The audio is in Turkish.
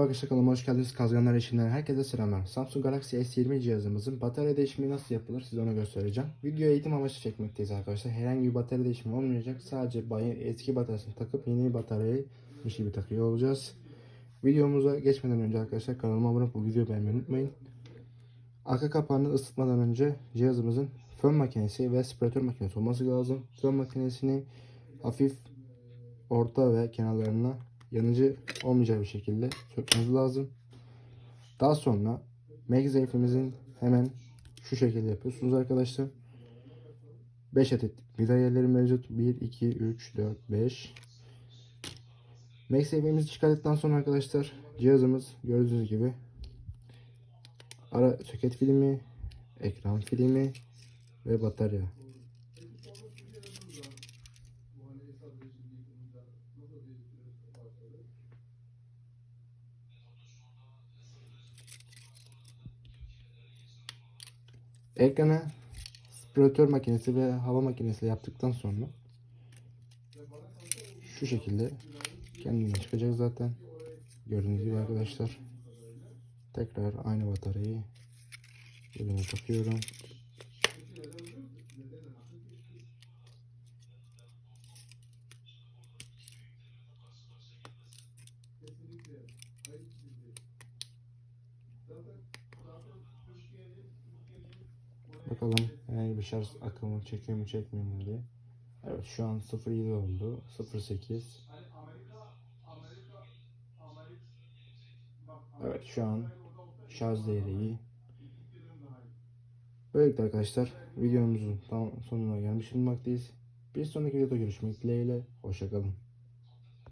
Arkadaşlar kanalıma hoş geldiniz. Kazganlar eşinden herkese selamlar. Samsung Galaxy S20 cihazımızın batarya değişimi nasıl yapılır size onu göstereceğim. Video eğitim amaçlı çekmekteyiz arkadaşlar. Herhangi bir batarya değişimi olmayacak. Sadece eski bataryasını takıp yeni bir bataryayı bir gibi takıyor olacağız. Videomuza geçmeden önce arkadaşlar kanalıma abone olup bu videoyu beğenmeyi unutmayın. Arka kapağını ısıtmadan önce cihazımızın fön makinesi ve spiratör makinesi olması lazım. Fön makinesini hafif orta ve kenarlarına yanıcı olmayacak bir şekilde sökmemiz lazım. Daha sonra MagSafe'imizin hemen şu şekilde yapıyorsunuz arkadaşlar. 5 adet vida yerleri mevcut. 1, 2, 3, 4, 5. MagSafe'imizi çıkarttıktan sonra arkadaşlar cihazımız gördüğünüz gibi ara soket filmi, ekran filmi ve batarya. Ekranı spiratör makinesi ve hava makinesiyle yaptıktan sonra şu şekilde kendine çıkacak zaten. Gördüğünüz gibi arkadaşlar. Tekrar aynı bataryayı yerine takıyorum. Bakalım herhangi bir şarj akımı çekiyor mu çekmiyor mu diye. Evet şu an 07 oldu. 08. Evet şu an şarj değeri iyi. Böylelikle arkadaşlar videomuzun tam sonuna gelmiş bulunmaktayız. Bir sonraki videoda görüşmek dileğiyle. Hoşçakalın.